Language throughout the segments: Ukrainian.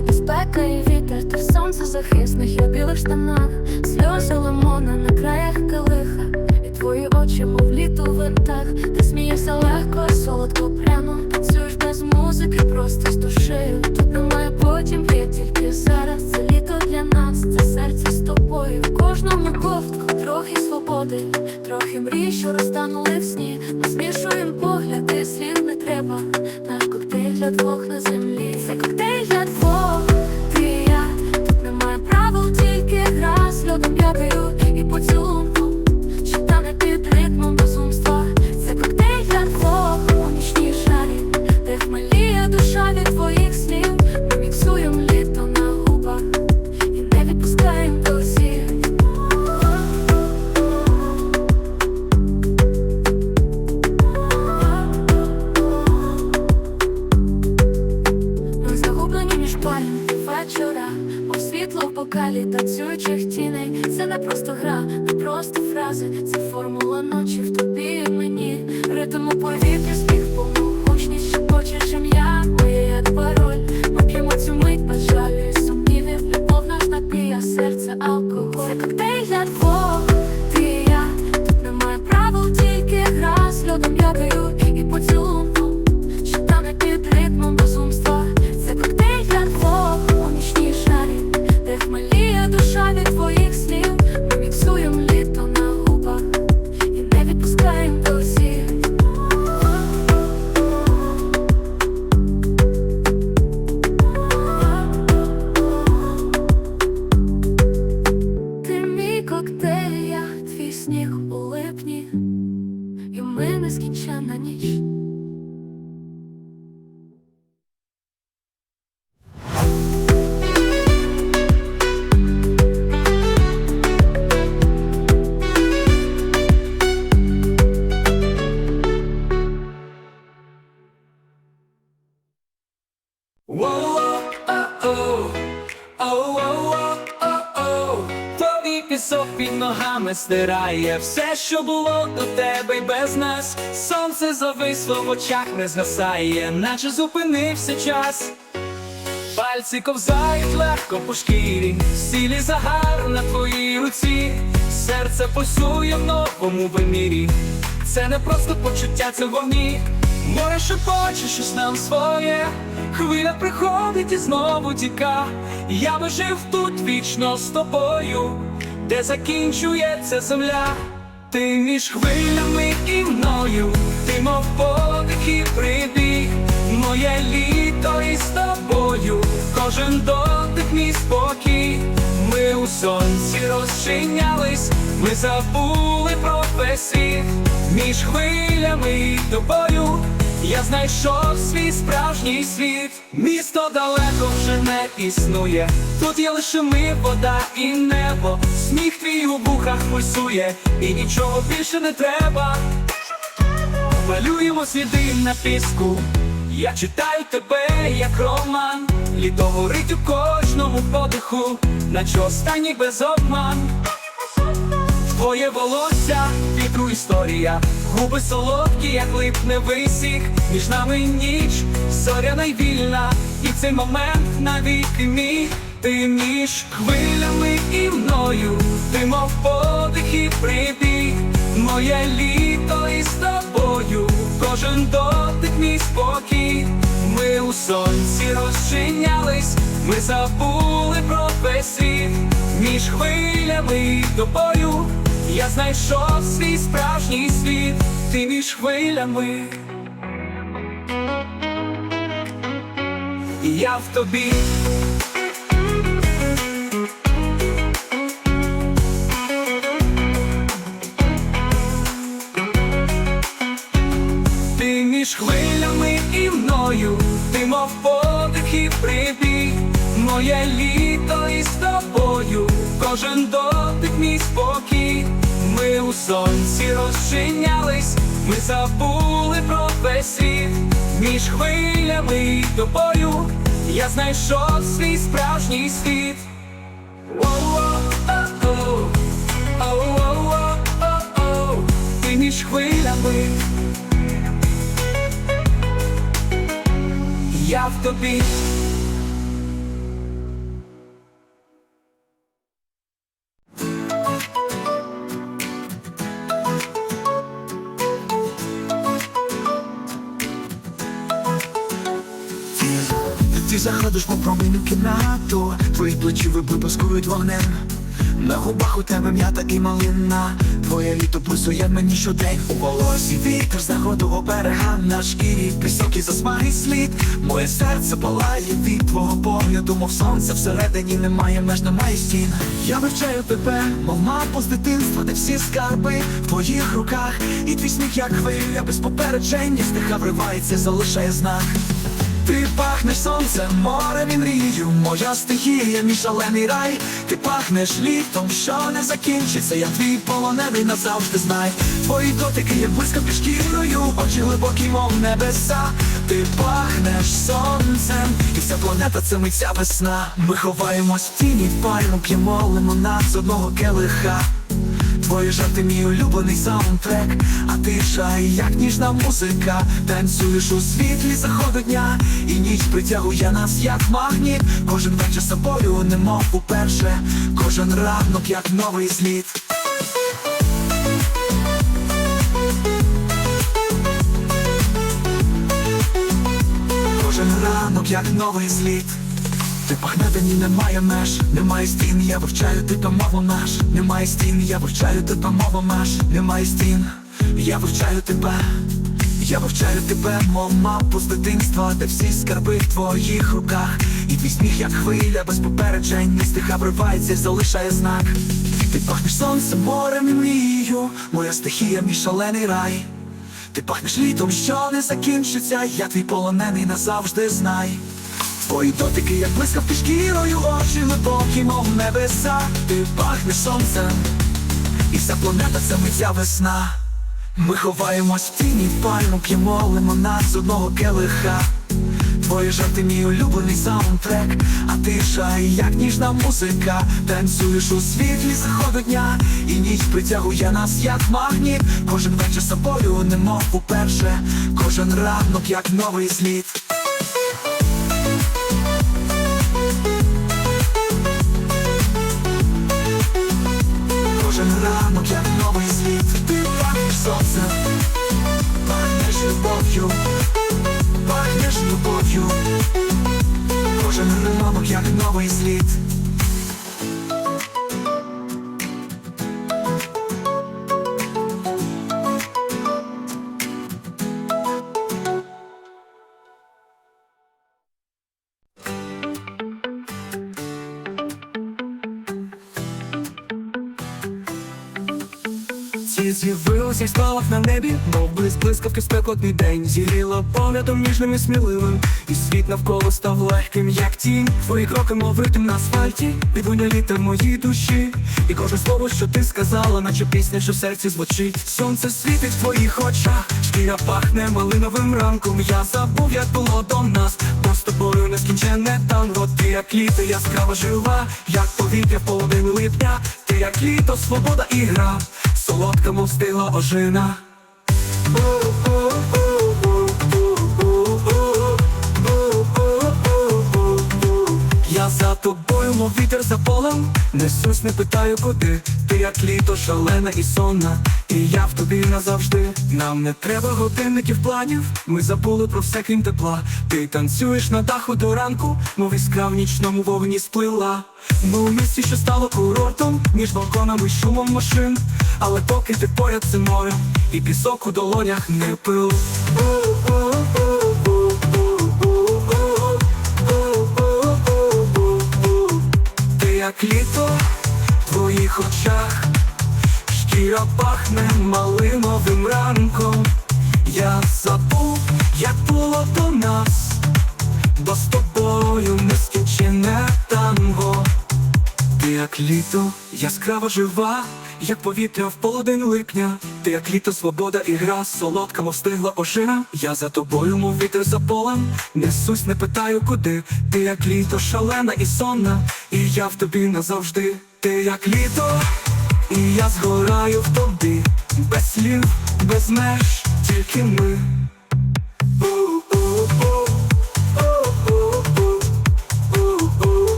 де спека і вітер, ти сонце захисних, я в білих штанах, сльози лимона на краях калиха, і твої очі, мов літо в винтах, ти смієшся легко, солодко прямо, танцюєш без музики, просто з душею. Тут немає потім, є тільки зараз. Це літо для нас, це серце з тобою. В кожному ковтку трохи свободи, трохи мрій, що розтанули в сні. Ми змішуємо погляди, слів не треба. Наш коктейль для двох на землі. Це коктейль стирає все, що було до тебе й без нас. Сонце зависло в очах не згасає, наче зупинився час. Пальці ковзають легко по шкірі, сілі загар на твоїй руці, серце пульсує в новому вимірі. Це не просто почуття, це вогні. Море шепоче, щось нам своє. Хвиля приходить і знову тіка. Я би жив тут вічно з тобою, де закінчується земля. Ти між хвилями і мною, ти мов подих і прибіг, моє літо із тобою, кожен дотик мій спокій. Ми у сонці розчинялись, ми забули про весь світ між хвилями і тобою. Я знайшов свій справжній світ. Місто далеко вже не існує. Тут є лише ми, вода і небо. Сміх твій у вухах пульсує, і нічого більше не треба. Малюємо сліди на піску. Я читаю тебе як роман. Літо горить у кожному подиху, наче останній без обман. Твоє волосся, вітру історія, губи солодкі, як липне висіх, між нами ніч, зоряна й вільна, і цей момент навіки мій, ти між хвилями і мною, ти мов подих і прибіг, моє літо із тобою, кожен дотик мій спокій, ми у сонці розчинялись, ми забули про весь світ, між хвилями і тобою. Я знайшов свій справжній світ, ти між хвилями. Я в тобі. Прибіг, моє літо із тобою, кожен дотик мій спокій, ми у сонці розчинялись, ми забули про весь світ, між хвилями і тобою, я знайшов свій справжній світ. Ти між хвилями. Я в тобі заходиш по проміню кімнату, твої плечі виблискують вогнем. На губах у тебе м'ята і малина. Твоє літо пульсує мені щодень. У волосі вітер з заходу берега. На шкірі пісок і засмаги слід. Моє серце палає від твого погляду Мов сонце. Всередині немає меж, немає стін. Я вивчаю тебе, мов мапу з дитинства Де всі скарби в твоїх руках. І твій сміх як хвиля без попередження Стиха вривається, залишає знак ти пахнеш сонцем, морем і мрією, моя стихія, мій шалений рай. Ти пахнеш літом, що не закінчиться. Я твій полонений назавжди знай. Твої дотики, як блискавки шкірою, очі глибокі, мов небеса. Ти пахнеш сонцем, і вся планета це митця весна. Ми ховаємось в тіні, пальму п'ємо лимонад з одного келиха. Твої жарти мій улюблений саундтрек, а тиша, як ніжна музика, танцюєш у світлі заходу дня, і ніч притягує нас, як магніт. Кожен вечір собою, немов уперше, кожен ранок, як новий зліт. Кожен ранок, як новий зліт. Ти пахне мені немає меж, немає стін, я вивчаю ти то мову наш, немає стін, я вивчаю ти то мову наш, немає стін, я вивчаю тебе, я вивчаю тебе, мов мапу з дитинства, де всі скарби в твоїх руках, і твій сміх, як хвиля, без попереджень, не стиха вривається, залишає знак. Ти пахнеш сонцем, морем і мрією, моя стихія, мій шалений рай. Ти пахнеш літом, що не закінчиться, я твій полонений назавжди знай. Твої дотики, як блискавки шкірою, очі глибокі, мов небеса, ти пахнеш сонцем, і вся планета це миття весна. Ми ховаємось в тіні, пальму п'ємо лимонад з одного келиха. Твої жарти мій улюблений саундтрек, а тиша, як ніжна музика, танцюєш у світлі заходу дня, і ніч притягує нас, як магніт. Кожен вечір собою, немов уперше, кожен ранок, як новий зліт. Любов'ю, пахнеш любов'ю, кожен ранок, як новий світ. На небі, мов блиск блискавки спекотний день. Зігріло поглядом ніжним і сміливим, і світ навколо став легким, як тінь. Твої кроки, мов ритм на асфальті, підвоня літер моїй душі. І кожне слово, що ти сказала, наче пісня, що в серці звучить. Сонце світить в твоїх очах, шкіря пахне малиновим ранком. Я забув, як було до нас, бо з тобою нескінченне танго. Ти як літо, яскрава жива, як повітря в половину липня. Ти як літо, свобода і гра Солодка, мов ожина. Я за тобою, мов вітер за полем, несусь, не питаю куди. Ти як літо, шалена і сонна, і я в тобі назавжди. Нам не треба годинників планів, ми забули про все крім тепла. Ти танцюєш на даху до ранку, мов іскра в нічному вогні сплила. Ми у місті, що стало курортом, між балконами шумом машин. Але поки ти поряд море, і пісок у долонях не пил. Ти як літо в твоїх очах, шкіра пахне малиновим ранком. Я забув, як було до нас, літо, яскраво жива, як повітря в полудень липня. Ти як літо, свобода і гра, солодка, мов стигла ожина. Я за тобою, мов вітер за полем, несусь, не питаю куди. Ти як літо, шалена і сонна, і я в тобі назавжди. Ти як літо, і я згораю в тобі, без слів, без меж, тільки ми.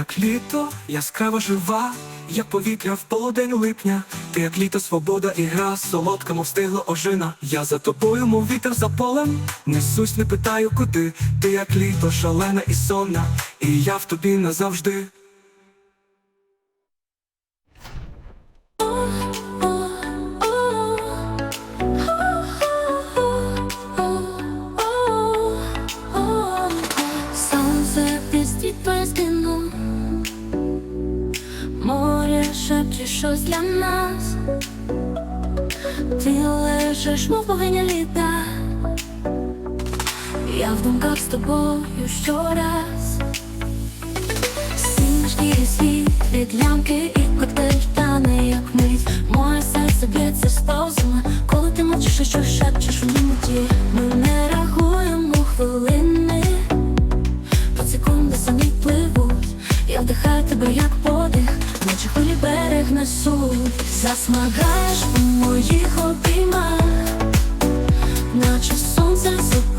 Як літо, яскраво жива, як повітря в полудень липня. Ти як літо, свобода і гра, солодка, мов стигла ожина. Я за тобою, мов вітер за полем. Несусь, не питаю, куди. Ти як літо, шалена і сонна, і я в тобі назавжди. Для нас. Ти лежиш, мов богиня літа. Я в думках з тобою щораз. Сіночки і світ від лямки і коктейль тане, як мить. Моє серце б'ється сонце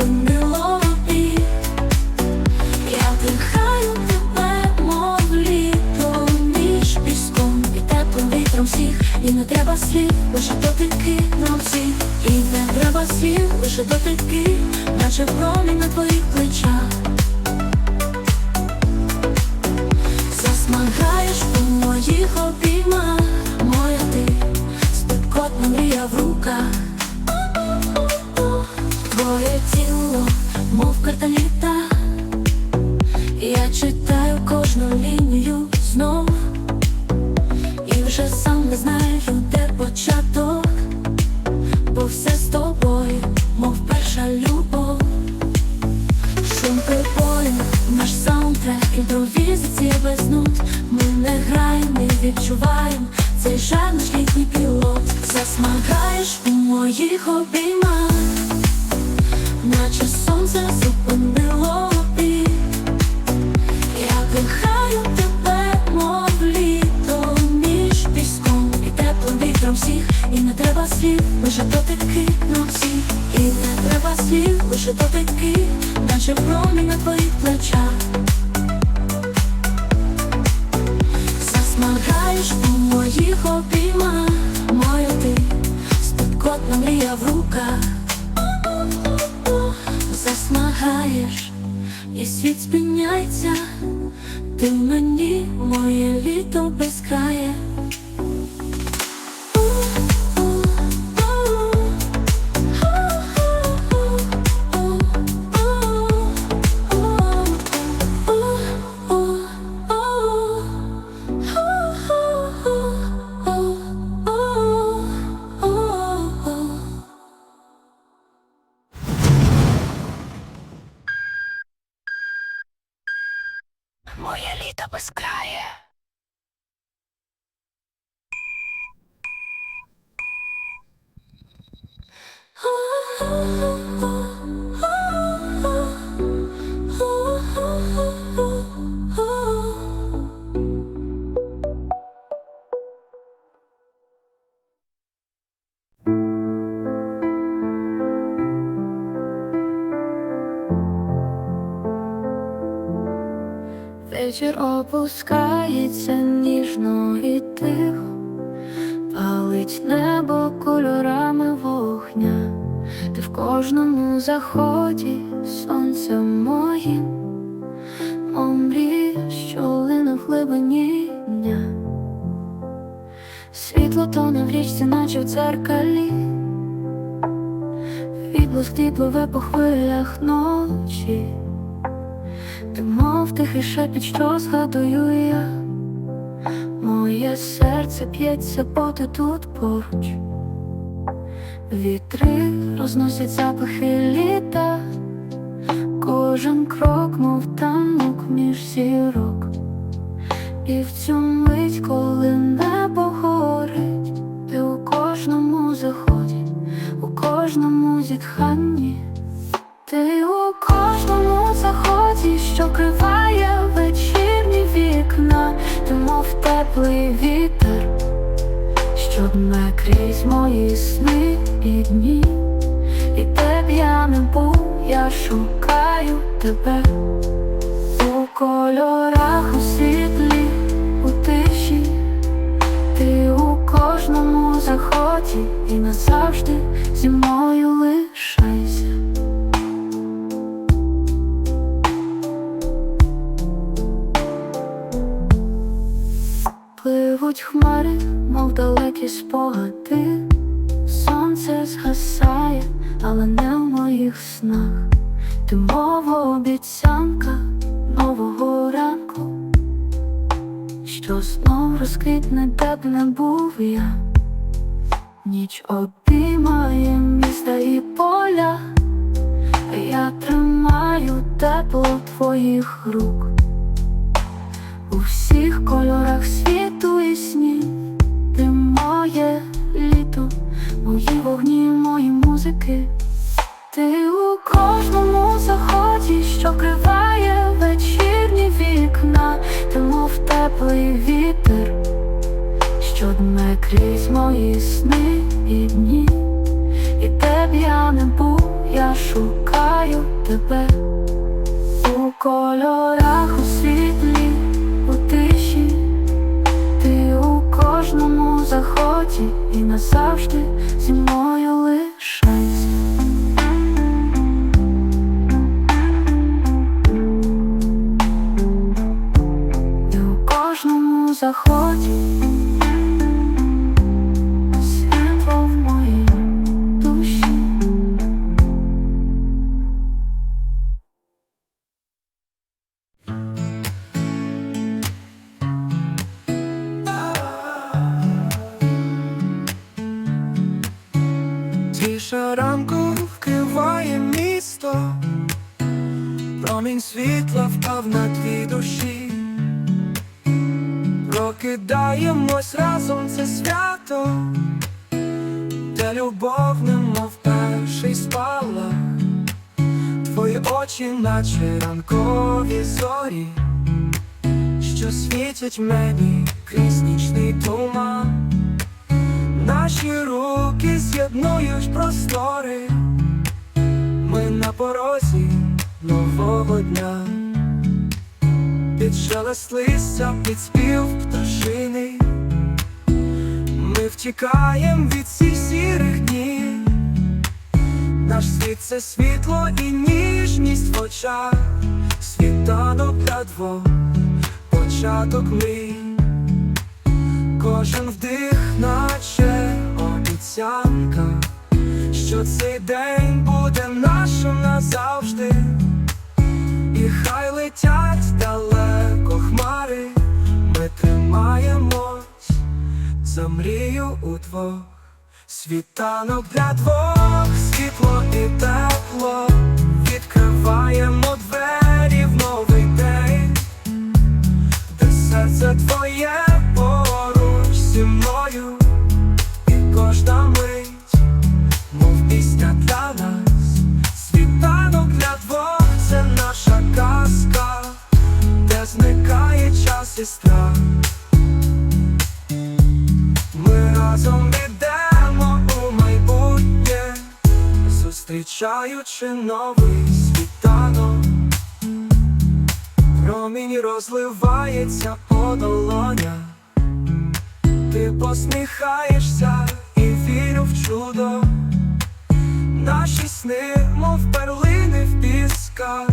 граємо, ми відчуваємо Цей жар наш літній пілот. Засмагаєш у моїх обіймах Наче сонце зупинило обід. Я дихаю тебе, мов літо Між піском і теплим вітром всіх. І не треба слів, лише дотики на всіх. І не треба слів, лише дотики Наче промінь на твоїх плечах Засмагаєш, і світ спиняється Вечір опускається ніжно і тихо, палить небо кольорами вогня, ти в кожному заході сонця моїм, мов мрія, що лине в глибині дня. Світло тоне в річці, наче в дзеркалі, відблиск пливе по хвилях ночі. Мов тихий шепіт, що згадую я. Моє серце п'ється, бо ти тут поруч. Вітри розносять запахи літа. Кожен крок, мов танок між зірок. І в цю мить, коли небо горить Ти у кожному заході, у кожному зітханні. Ти у кожному заході, що криває вечірні вікна, Ти мов теплий вітер, що дме крізь мої сни і дні, і де б я не був, я шукаю тебе. У кольорах у світлі, у тиші, ти у кожному заході і назавжди зі мною. Хмари, мов далекі спогади. Сонце згасає, але не в моїх снах. Ти мова обіцянка нового ранку, що знов розквітне, де б не був я. Ніч обіймає міста і поля, я тримаю тепло твоїх рук. У всіх кольорах світу і снів Ти моє літо, мої вогні, мої музики. Ти у кожному заході, що вкриває вечірні вікна, ти мов теплий вітер, що дме крізь мої сни і дні. І де б я не був, я шукаю тебе у кольорах заході і назавжди зі мною руки з'єднують простори, ми на порозі нового дня, під шелест листя, під спів пташини, ми втікаєм від всіх сірих днів, наш світ це світло і ніжність в очах, світанок для двох, початок мрій. Кожен вдих, наче обіцянка, що цей день буде нашим назавжди, і хай летять далеко хмари, ми тримаємось за мрію удвох, світанок для двох, світло і тепло, розливається по долонях Ти посміхаєшся і вірю в чудо. Наші сни, мов перлини в пісках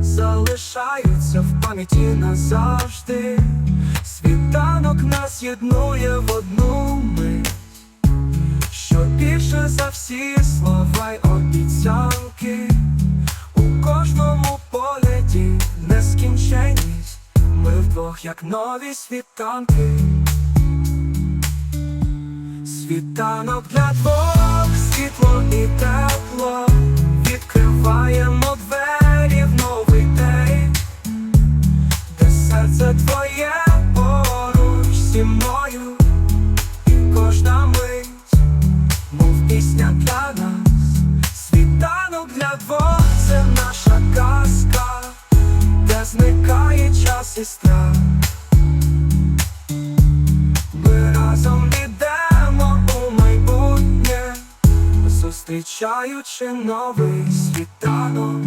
Залишаються в пам'яті назавжди. Світанок нас єднує в одну мить. Що більше за всі слова й обіцянки. У кожному нескінченність, ми вдвох, як нові світанки. Світанок для двох, світло і тепло, відкриваємо двері в новий день, де серце твоє поруч зі мною, і кожна мить, мов пісня для нас. Світанок для двох. Це наша казка, зникає час і страх. Ми разом ідемо у майбутнє, зустрічаючи новий світанок,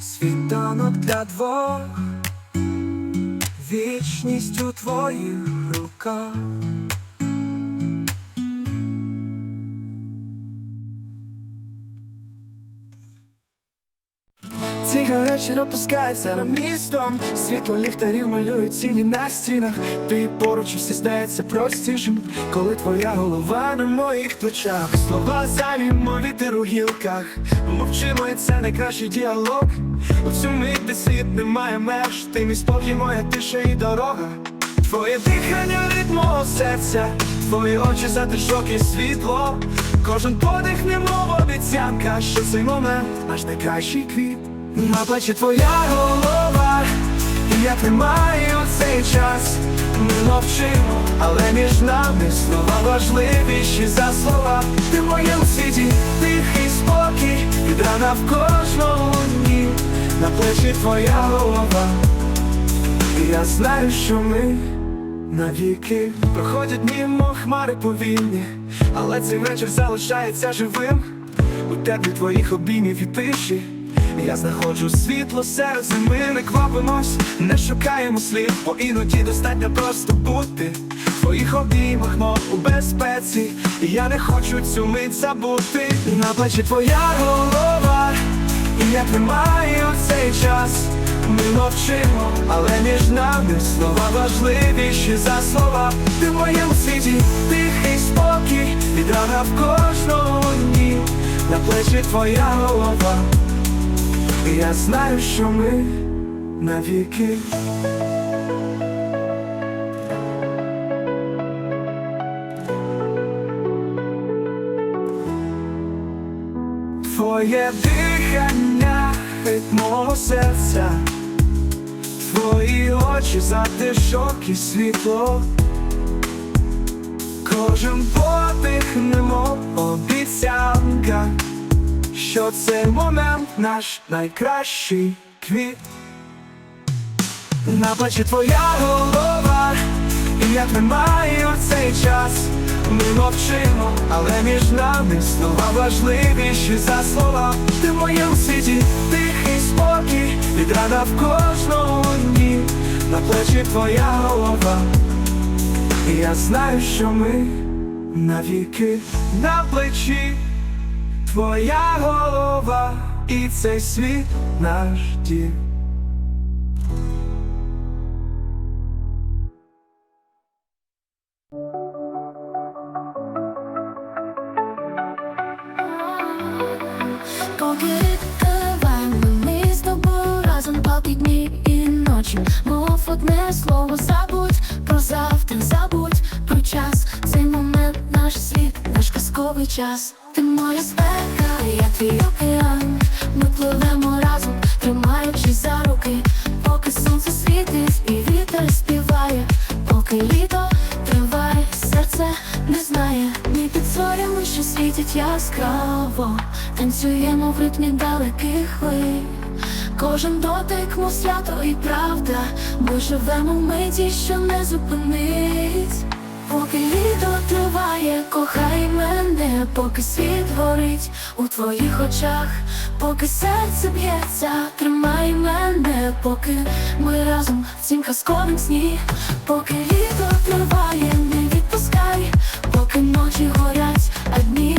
світанок для двох, вічність у твоїх руках. Cigarette вечір опускається над містом. Світло ліхтарів малюють ціні на стінах. Ти поруч все здається простішим Коли твоя голова на моїх плечах. Слова замі вітер у гілках. Мовчимо, і це найкращий діалог. У цю мить де світ немає меж. Ти мій спокій, моя тиша і дорога. Твоє дихання від мого серця, твої очі затишок і світло. Кожен подих немов обіцянка, що цей момент наш найкращий квіт. На плечі твоя голова, я тримаю цей час. Ми мовчимо, але між нами слова важливіші за слова. Ти в моєму світі, тихий спокій, від рана в кожному дні. На плечі твоя голова. Я знаю, що ми навіки проходять дні, хмари повільні, але цей вечір залишається живим у теплі твоїх обіймів і тиші. Я знаходжу світло серед зими, не квапимось, не шукаємо слів, бо іноді достатньо просто бути в твоїх обіймах, мов у безпеці. І я не хочу цю мить забути. На плечі твоя голова, і я тримаю цей час. Ми мовчимо, але між нами слова важливіші за слова. Ти в моєму світі тихий спокій, від рана в кожному дні, на плечі твоя голова. Я знаю, що ми навіки. Твоє дихання від мого серця, твої очі затишок і світло, кожен подих немов обіцянка, що цей момент наш найкращий квіт. На плечі твоя голова, і я тримаю цей час. Ми мовчимо, але між нами слова важливіші за слова. Ти в моєму світі тихий спокій, від рана в кожному дні, на плечі твоя голова. І я знаю, що ми навіки на плечі твоя голова, і цей світ наш дім. Мов одне слово забудь про забудь про час. Цей момент наш світ, наш казковий час Ти моя спека, я твій океан. Ми пливемо разом, тримаючись за руки. Поки сонце світить і вітер співає. Поки літо триває, серце не знає. Ми під зорями, що світять яскраво. Танцюємо в ритмі далеких хвиль Кожен дотик, мов свято і правда. Ми живемо в миті, що не зупинить Поки літо триває, кохай мене, поки світ горить у твоїх очах, поки серце б'ється, тримай мене, поки ми разом в цім казковим сні, поки літо триває, не відпускай, поки ночі горять, а дні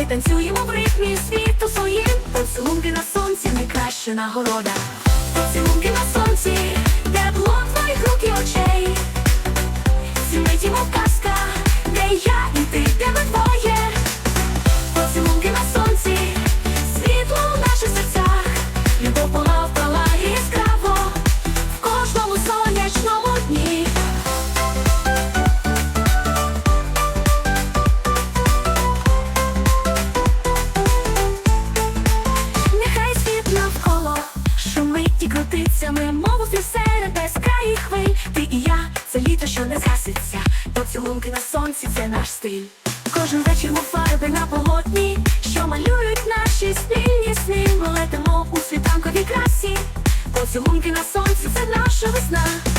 Ми танцюємо в ритмі світу своїм. Поцілунки на сонці найкраща нагорода. Поцілунки на сонці, де блок твоїх рук і очей. Ці миті, казка, де я і ти, де ми двоє. Наш стиль. Кожен вечір мов фарби на полотні, що малюють наші спільні сни. Ми летимо у світанковій красі. Поцілунки на сонці, це наша весна.